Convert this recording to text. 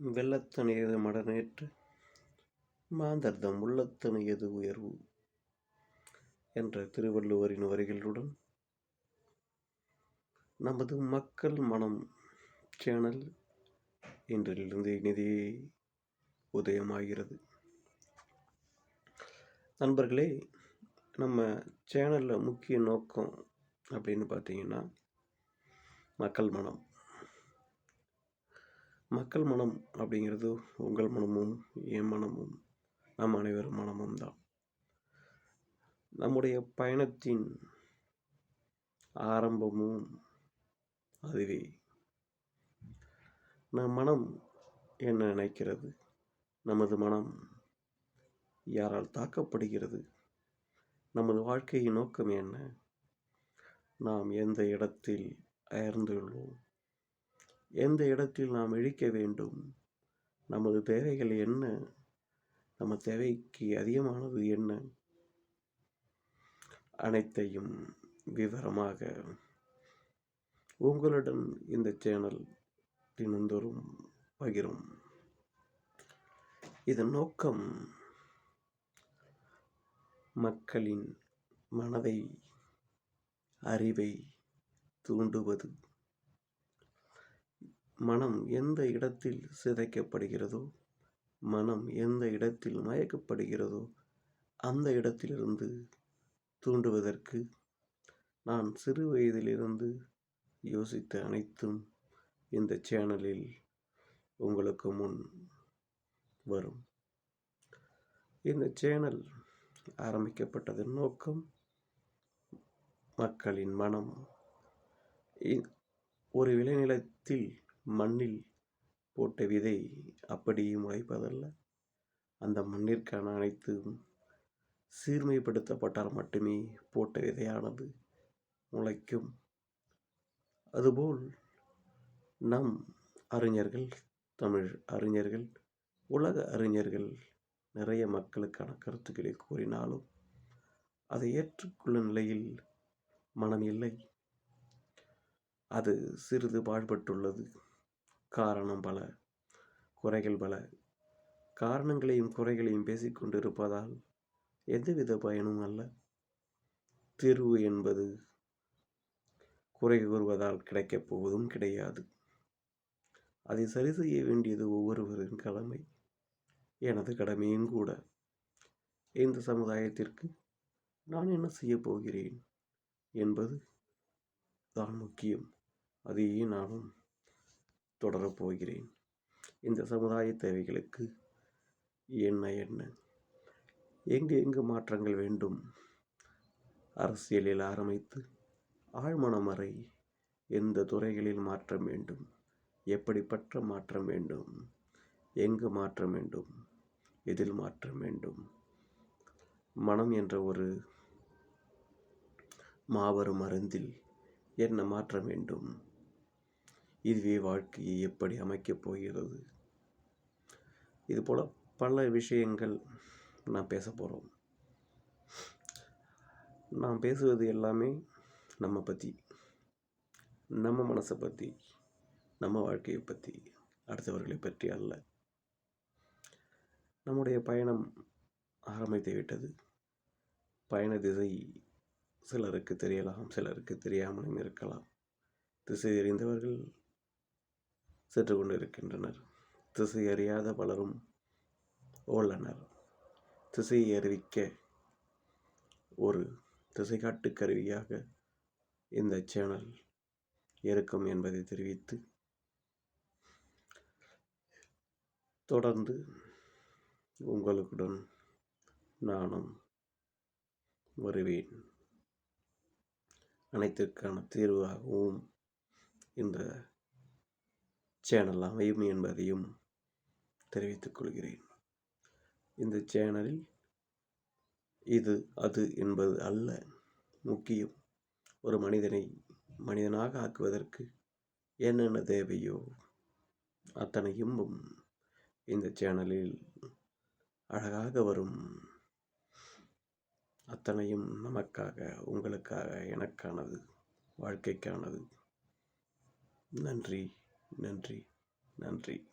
வெள்ளத்தணியது மடநேற்று மாந்தர்தம் உள்ளத்தணியது உயர்வு என்ற திருவள்ளுவரின் வரிகளுடன் நமது மக்கள் மனம் சேனல் இன்றிலிருந்து இனிதே உதயமாகிறது. நண்பர்களே நம்ம சேனலில் முக்கிய நோக்கம் அப்படின்னு பார்த்தீங்கன்னா மக்கள் மனம். மக்கள் மனம் அப்படிங்கிறது உங்கள் மனமும் என் மனமும் நம் அனைவரும் மனமும் தான். நம்முடைய பயணத்தின் ஆரம்பமும் அதுவே. நம் மனம் என்ன நினைக்கிறது? நமது மனம் யாரால் தாக்கப்படுகிறது? நமது வாழ்க்கையின் நோக்கம் என்ன? நாம் எந்த இடத்தில் அயர்ந்துள்ளோம்? எந்த இடத்தில் நாம் இழிக்க வேண்டும்? நமது தேவைகள் என்ன? நம்ம தேவைக்கு அதிகமானது என்ன? அனைத்தையும் விவரமாக உங்களுடன் இந்த சேனல் தினந்தோறும் பகிரும். இதன் நோக்கம் மக்களின் மனதை அறிவை தூண்டுவது. மனம் எந்த இடத்தில் சிதைக்கப்படுகிறதோ மனம் எந்த இடத்தில் மயக்கப்படுகிறதோ அந்த இடத்திலிருந்து தூண்டுவதற்கு நான் சிறு வயதிலிருந்து யோசித்த அனைத்தும் இந்த சேனலில் உங்களுக்கு முன் வரும். இந்த சேனல் ஆரம்பிக்கப்பட்டதன் நோக்கம் மக்களின் மனம் ஒரு விளைநிலத்தில் மண்ணில் போட்ட விதை அப்படியே முளைப்பதல்ல அந்த மண்ணிற்கான அனைத்தும் சீர்மைப்படுத்தப்பட்டால் மட்டுமே போட்ட விதையானது முளைக்கும். அதுபோல் நம் அறிஞர்கள் தமிழ் அறிஞர்கள் உலக அறிஞர்கள் நிறைய மக்களுக்கான கருத்துக்களை கூறினாலும் அதை ஏற்றுக்கொள்ளும் நிலையில் மனம் இல்லை. அது சிறிது பாழ்பட்டுள்ளது. காரணம் பல குறைகள் பல. காரணங்களையும் குறைகளையும் பேசிக்கொண்டிருப்பதால் எந்தவித பயனும் அல்ல. தீர்வு என்பது குறை கூறுவதால் கிடைக்கப் போவதும் கிடையாது. அதை சரி செய்ய வேண்டியது ஒவ்வொருவரின் கடமை. எனது கடமையும் கூட. இந்த சமுதாயத்திற்கு நான் என்ன செய்ய போகிறேன் என்பது தான் முக்கியம். அதையே நானும் தொடரப் போகிறேன். இந்த சமுதாய தேவைகளுக்கு என்ன என்ன? எங்கு எங்கு மாற்றங்கள் வேண்டும்? அரசியலில் ஆரம்பித்து ஆழ்மனம் வரை எந்த துறைகளில் மாற்றம் வேண்டும்? எப்படிப்பட்ட மாற்றம் வேண்டும்? எங்கு மாற்றம் வேண்டும்? எதில் மாற்றம் வேண்டும்? மனம் என்ற ஒரு மாபெரும் மருந்தில் என்ன மாற்றம் வேண்டும்? இதுவே வாழ்க்கையை எப்படி அமைக்கப் போகிறது? இது போல் பல விஷயங்கள் நான் பேச போகிறோம் நான் பேசுவது எல்லாமே நம்ம பற்றி நம்ம மனசை பற்றி நம்ம வாழ்க்கையை பற்றி அடுத்தவர்களை பற்றி அல்ல. நம்முடைய பயணம் ஆரம்பித்து விட்டது. பயண திசை சிலருக்கு தெரியலாம் சிலருக்கு தெரியாமலும் இருக்கலாம். திசை தெரிந்தவர்கள் சென்று கொண்டிருக்கின்றனர். திசை அறியாத பலரும் உள்ளனர் திசையை அறிவிக்க ஒரு திசைகாட்டு கருவியாக இந்த சேனல் இருக்கும் என்பதை தெரிவித்து தொடர்ந்து உங்களுடன் நானும் வருவேன். அனைத்திற்கான தீர்வாகவும் இந்த சேனல் அமையும் என்பதையும் தெரிவித்துக் கொள்கிறேன். இந்த சேனலில் இது அது என்பது அல்ல முக்கியம். ஒரு மனிதனை மனிதனாக ஆக்குவதற்கு என்னென்ன தேவையோ அத்தனையும் இந்த சேனலில் அழகாக வரும். அத்தனையும் நமக்காக உங்களுக்காக எனக்கானது வாழ்க்கைக்கானது. நன்றி. நன்றி. நன்றி.